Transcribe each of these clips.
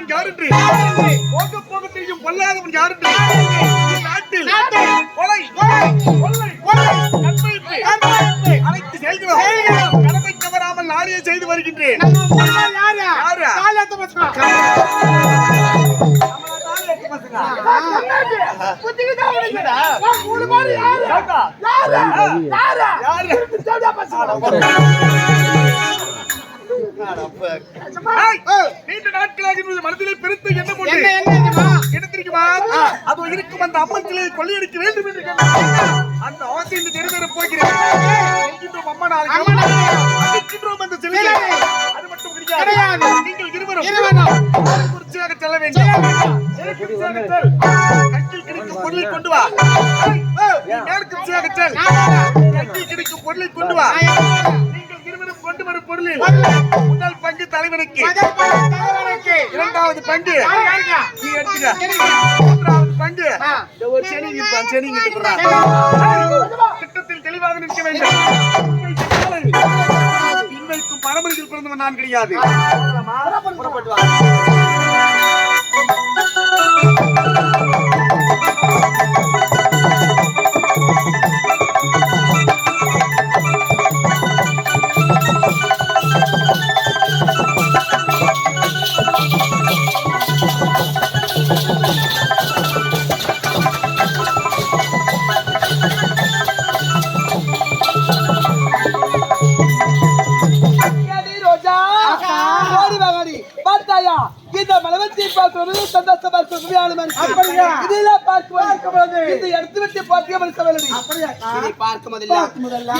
நயவஞ்சிகன் யாருன்று? போக போக தெரியும் பொல்லாதவன் யாருன்று? நாட்டில் கொலை கொள்ளை கற்பழிப்பு அனைத்து செயல்களும் கடமை தவறாமல் நானே செய்து வருகின்றேன். யாரு? நீண்ட நாட்களாக மனதிலே பெருத்த. என்ன தெரியுமா? அதோ இருக்கும் அந்த அம்மன் சிலையை கொள்ளையடிக்க வேண்டும் என்று. அந்த போகிறேன். செய்கின்றோம் அம்மா நாளைக்கு. அடிக்கின்றோம் அந்த சிலையை. அது மட்டும் கிடையாது. நீங்கள் இருவரும். குறிச்சியாக செல்ல வேண்டும். கிடைக்கும் பொருளை கொண்டு வா நீ மேற்குச்சியாக செல். கையில் கிடைக்கும் பொருளை கொண்டு வா கொண்டு வரும் பொருளில் முதல் பங்கு தலைவனுக்கு. இரண்டாவது பங்கு. நீ எடுத்துக்க. மூன்றாவது பங்கு. ஒரு செடி இருப்பான். செடி. திட்டத்தில் தெளிவாக நிற்க வேண்டும். இன்மைக்கும் பரம்பரையில் பிறந்தவன் நான் கிடையாது. புறப்பட்டு இருக்கும் உண்மையான மனுஷன் இதெல்லாம் பார்க்கும்போது இதை எடுத்து விட்டு பார்க்க மனுஷன் இதை பார்க்கும் முதல்ல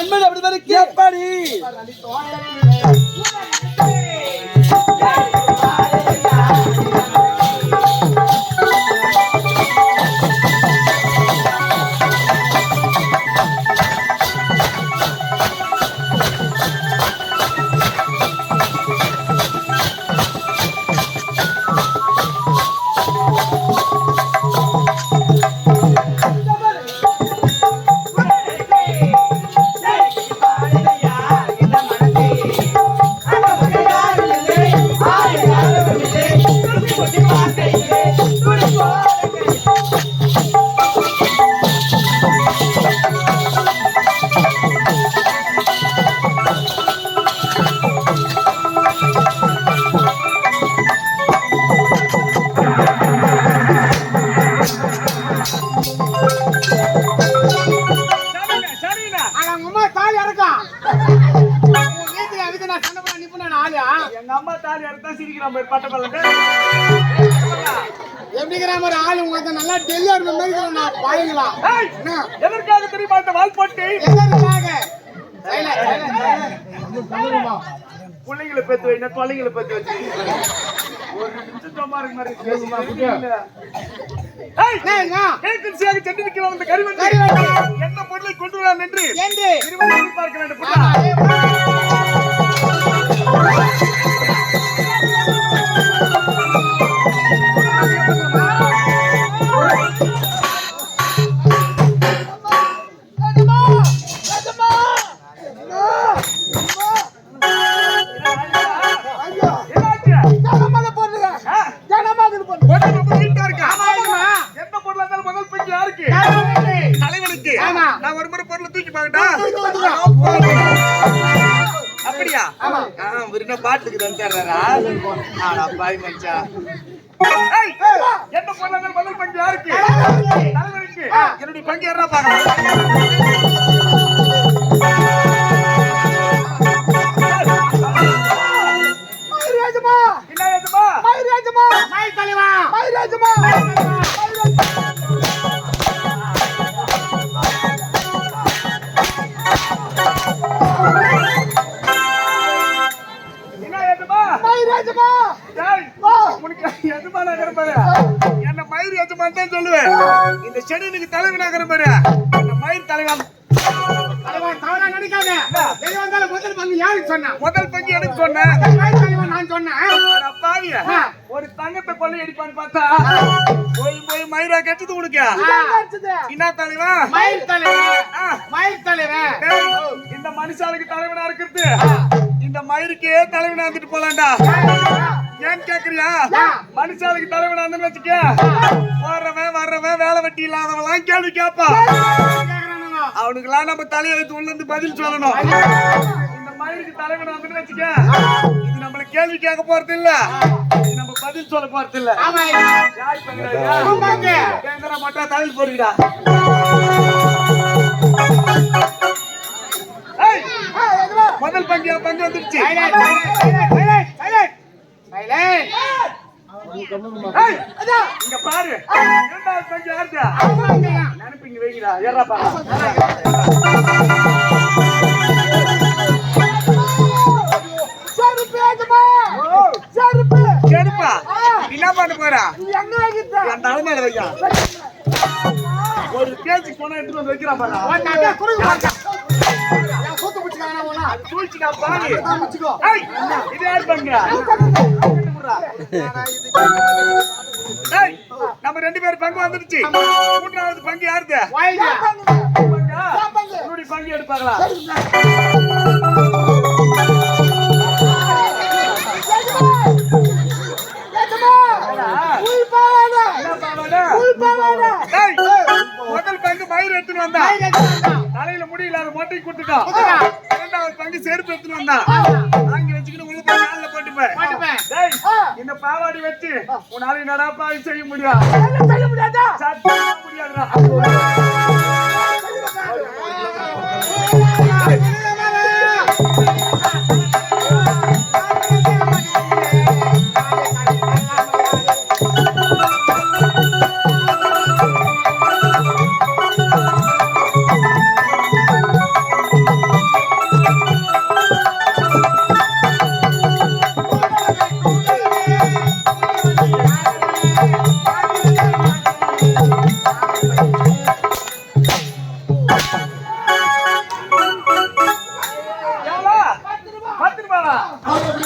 என்பது அப்படி எப்படி? அம்மா தாலி எடுத்தா சிரிக்கிறான் பாரு, பட்ட பல்லக்கு. நல்லா டெல்லி மாதிரி நான் பாருங்களா. எதற்காக தெரியுமா இந்த வால் போட்டு? எதற்காக? பிள்ளைங்களை பெத்து வைனா தொலைங்களை பெத்து வச்சு. ஒரு நிமிஷம் சும்மா இருக்க மாதிரி. பேசுமா, சென்று நிற்கிறவன் இந்த. கரிவண்டி. என்ன பொருளை கொண்டு வரான் என்று என்று. எதிர்பார்க்க வேண்டும் என்ன பாட்டுக்கு தந்துடுறாரா? மச்சான். ஏய், எந்த பொருளா இருந்தாலும் முதல் பங்கு யாருக்கு? என்னுடைய பங்கு யாரா பார்க்கலாம் தலைவன் முதல் பங்கு யாருக்கு சொன்னா? முதல் பங்கு எனக்கு தலைவா நான் சொன்னேன். பாவிய, ஒரு தங்கத்தை கொள்ளை அடிப்பான்னு பார்த்தா போய் போய் மயிரா கெட்டது உனக்கு என்ன தலைவா. மயில் தலைவா. ஆ, மயில் தலைவா. டேய், இந்த மனுஷாளுக்கு தலைவனா இருக்கிறது. இந்த மயிருக்கே தலைவனா இருந்துட்டு போலாம்டா ஏன் கேக்குறியா? மனுஷாளுக்கு தலைவனா இருந்து வச்சுக்க. போறவன் வர்றவன் வேலை வெட்டி இல்லாதவன் கேள்வி கேட்பான். அவனுக்கெல்லாம் நம்ம தலையெழுத்து உள்ள இருந்து பதில் சொல்லணும். இந்த மயிருக்கு தலைவன் வந்து வச்சுக்க. இது நம்மள கேள்வி கேட்க போறது இல்ல. நம்ம பதில் சொல்ல போறது இல்ல. மட்டும் தலையில் ஏய் முதல் பங்கு பங்கு வந்துருச்சு. இங்க பாரு. இரண்டாவது பங்கு செருப்பா என்ன பண்ண போறா என் தலைமையில வையா ஒரு பேச்சுக்கு போனா எடுத்து வந்து வைக்கிறா பாரா இது நம்ம ரெண்டு பேரும் பங்கு வந்துருச்சு மூன்றாவது பங்கு யாருது? வாய்ங்க பங்கா? எடுப்பாங்களா? முதல் பங்கு மயிர் எடுத்துட்டு வந்தா. தலையில முடி இல்லாத மொட்டை கொடுத்துட்டோம். இரண்டாவது பங்கு செருப்பு எடுத்துட்டு வந்தா. வாங்கி வச்சுக்கிட்டு உள்ள போட்டுப்பேன். இந்த பாவாடி வச்சு உன்னால பாவி செய்ய முடியும்? சத்தியமா முடியாதுடா.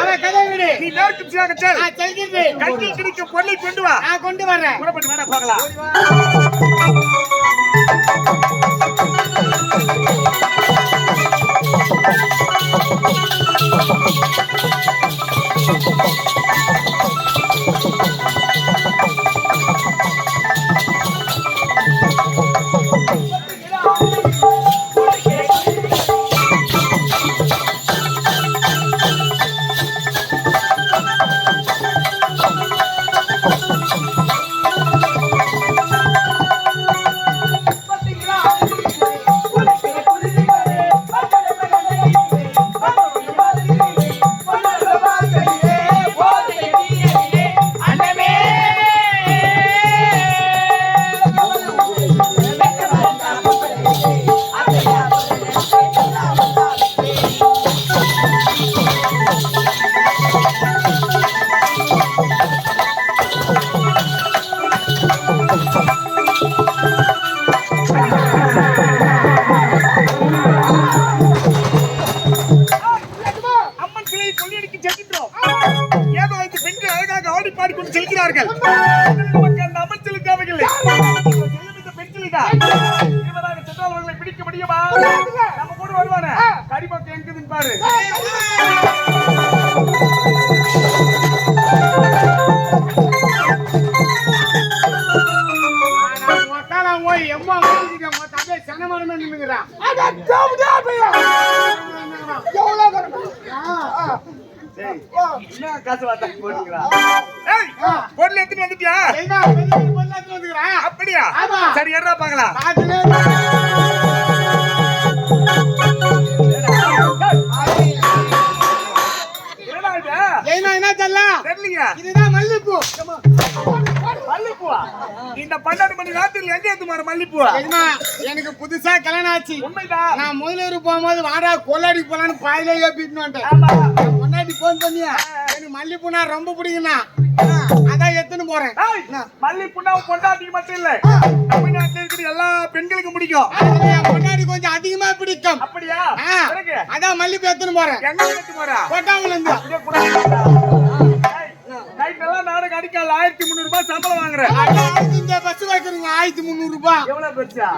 அவன் கதை விடு. நீ நேருக்கு சியாக செல். நான் செல்கின்றேன். கையில் கிடைக்கும் பொருளை கொண்டு வா. நான் கொண்டு வர்றேன். புறப்பட்டு வேணா பார்க்கலாம். அவர்களை பிடிக்க முடியுமா? நம்ம கூட வருவானே? கரிமக்கு எங்குதுன்னு பாரு? காசு வார்த்தை போட்டுக்கிறா ஏய் பொருள் எடுத்துட்டு வந்துட்டியா? அப்படியா. சரி இது? ஜெயினா என்ன தெரியலையா. இதுதான் மல்லிப்பூ. இந்த பன்னெண்டு மணி ராத்திரில எங்க மல்லிப்பூவா ஜெயினா எனக்கு புதுசா கல்யாணம் ஆச்சு. உண்மைதான் நான் முதலூர் போகும்போது வாடா கொள்ளாடி போலான்னு பாதிலே ஏப்பிட்டு வந்துட்டேன் முன்னாடி போன் பண்ணியா? எனக்கு மல்லிப்பூனா ரொம்ப பிடிக்கும்ண்ணா. அதான் எடுத்துன்னு போறேன். ஏய், மல்லிகைப்பூனா பொண்டாட்டிக்கு மட்டும் இல்ல. தமிழ்நாட்டுல இருக்கிற எல்லா பெண்களுக்கும் பிடிக்கும். முன்னாடி கொஞ்சம் அதிகமா பிடிக்கும். அப்படியா? அதான் மல்லிப்பூ எடுத்துன்னு போறேன். எங்க எடுத்து போறா? கொட்டாமல இருந்து. எவ்வளவு பெருசா?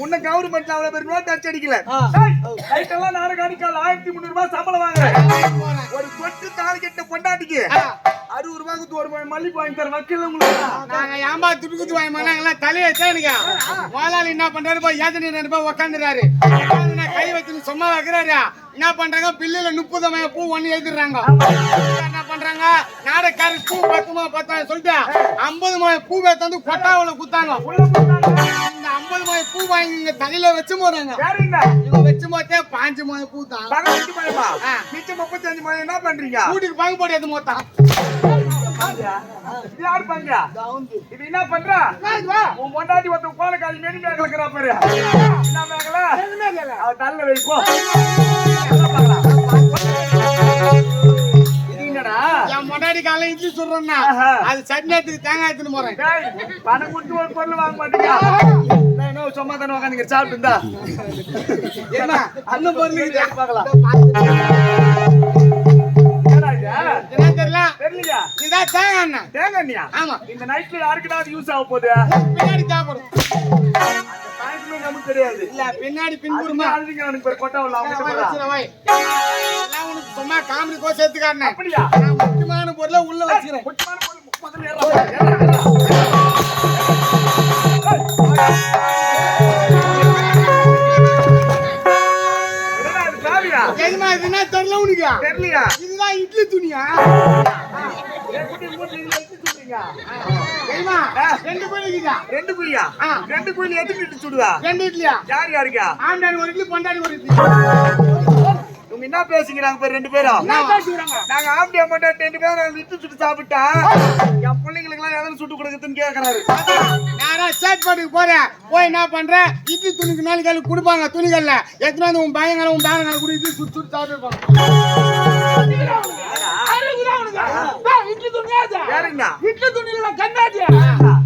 முன்ன கவர்மெண்ட்ல அவ்வளவு பேர் நோட் அடிச்சு அடிக்கல ஆயிரத்தி முந்நூறு ரூபாய் சம்பளம் வாங்குறேன். ஒரு தொட்டு தாலி கட்ட பொண்டாட்டிக்கு அறுபது ரூபாய்க்கு ஒரு மல்லிகை வாங்கி தர வக்கீல் உங்களுக்கு. நாங்க ஏம்பா துடுக்குத்து வாங்கி எல்லாம் தலையை தேனுங்க முதலாளி என்ன பண்றாரு போய் ஏத்தனை ரெண்டு பேர் உக்காந்துறாரு. கை வச்சுன்னு சும்மா வைக்கிறாரு. என்ன பண்றாங்க? பில்லுல முப்பது பூ ஒண்ணு எழுதிடுறாங்க. பண்றாங்க? நாடக்காரு பூ பத்துமா பத்தாயிரம் சொல்லிட்டு ஐம்பது மய பூ வந்து கொட்டாவுல குத்தாங்க. இந்த ஐம்பது மய பூ வாங்கி இங்க தலையில வச்சு போறாங்க இவங்க வச்சு போத்தே பாஞ்சு மய பூ தான். மிச்சம் முப்பத்தஞ்சு மயம் என்ன பண்றீங்க? வீட்டுக்கு பங்கு போட்டு எது மொத்தம்? யாரு பங்க? இது என்ன பண்ற? உன் பொண்டாட்டி ஒருத்தன் கோலக்காரி மெனி மேகல இருக்கிறா பாரு. என்ன மேகல? அவ தள்ள வைப்போ இது என்னடா? என் முன்னாடி காலைல இட்லி சுடுறேன்னா ஆஹா. அது சட்னி எடுத்துக்கு தேங்காய் எடுத்துன்னு போறேன். பணம் கொடுத்து ஒரு பொருள் வாங்க மாட்டீங்க என்ன சும்மா தானே உட்காந்துங்க சாப்பிட்டு இருந்தா என்ன? அண்ணன் பொருள். பார்க்கலாம்? என்ன தெரியல. தெரியலையா? தேங்காய் எண்ணெய் தேங்காய்? ஆமா. இந்த நைட்ல யாருக்குதான் யூஸ் ஆக போகுது? பின்னாடி தேவைப்படும் பாயிண்ட்மே நமக்கு தெரியாது. இல்ல பின்னாடி அதுமா பின்புறமா அழுதிங்க எனக்கு பேர் கொட்டை உள்ள அவங்க சும்மா காமெடி கோ சேர்த்து காட்டினேன் அப்படியா? நான் முக்கியமான பொருளை உள்ள வச்சுக்கிறேன். முக்கியமான பொருள் தெரியல உனக்கு. தெரியலையா? இதுதான் இட்லி துணியா? ரெண்டு கோழிக்குதா ரெண்டு குழியா. ரெண்டு குழி எதுக்கு இட்டு சுடுவா ரெண்டு இட்லியா? யார் யாருக்கா? ஆண்டாடி ஒரு இட்லி பொண்டாடி ஒரு இட்லி. இவங்க என்ன பேசிக்கிறாங்க பேர் ரெண்டு பேரும்? நாங்க ஆம்பியா மட்டும் ரெண்டு பேரும் விட்டு சுட்டு சாப்பிட்டா என் பிள்ளைங்களுக்கு எல்லாம் எதனா சுட்டு கொடுக்குதுன்னு கேக்குறாரு. நேரா சேட்பாட்டுக்கு போறேன். போய் என்ன பண்றேன் இட்லி துணிக்கு நாலு காலு கொடுப்பாங்க துணிகள்ல. எத்தனை வந்து உன் பையங்களை உன் பேரங்களை கூட இட்லி சுட்டு சுட்டு சாப்பிட்டு யாருங்கண்ணா இட்லி துணியில கண்ணாடி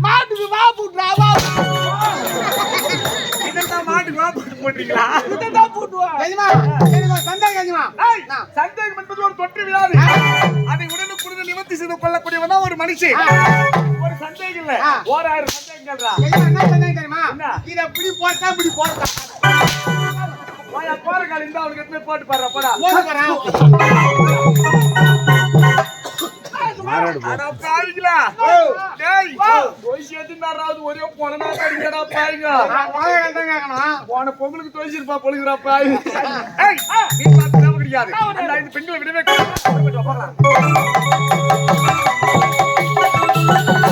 மாட்டுக்கு வா புட்றா வா இதெல்லாம் மாட்டுக்கு வா போட்டு போட்டீங்களா தெரியுமா எனக்கு ஒரு சந்தேகம் தெரியுமா ஏய், சந்தேகம் என்பது ஒரு தொற்று வியாதி. அதை உடனுக்குடன் நிவர்த்தி செய்து கொள்ளக்கூடியவனா ஒரு மனுஷன் ஒரு சந்தேகம் இல்ல. ஓராயிரம் சந்தேகங்கள்டா. தெரியுமா என்ன சந்தேகம் தெரியுமா? இத இப்படி போட்டா இப்படி போட்டா போயா போற காலம் இருந்தா அவனுக்கு போட்டு பாரு போடா. போட. போறேன் பாவிங்களா. ஒரே போனா கடிங்கடா பாருங்க போன பொங்கலுக்கு தொய்சிருப்பா பொழுதுடா பாய் கிடையாது பெண்களை விடவே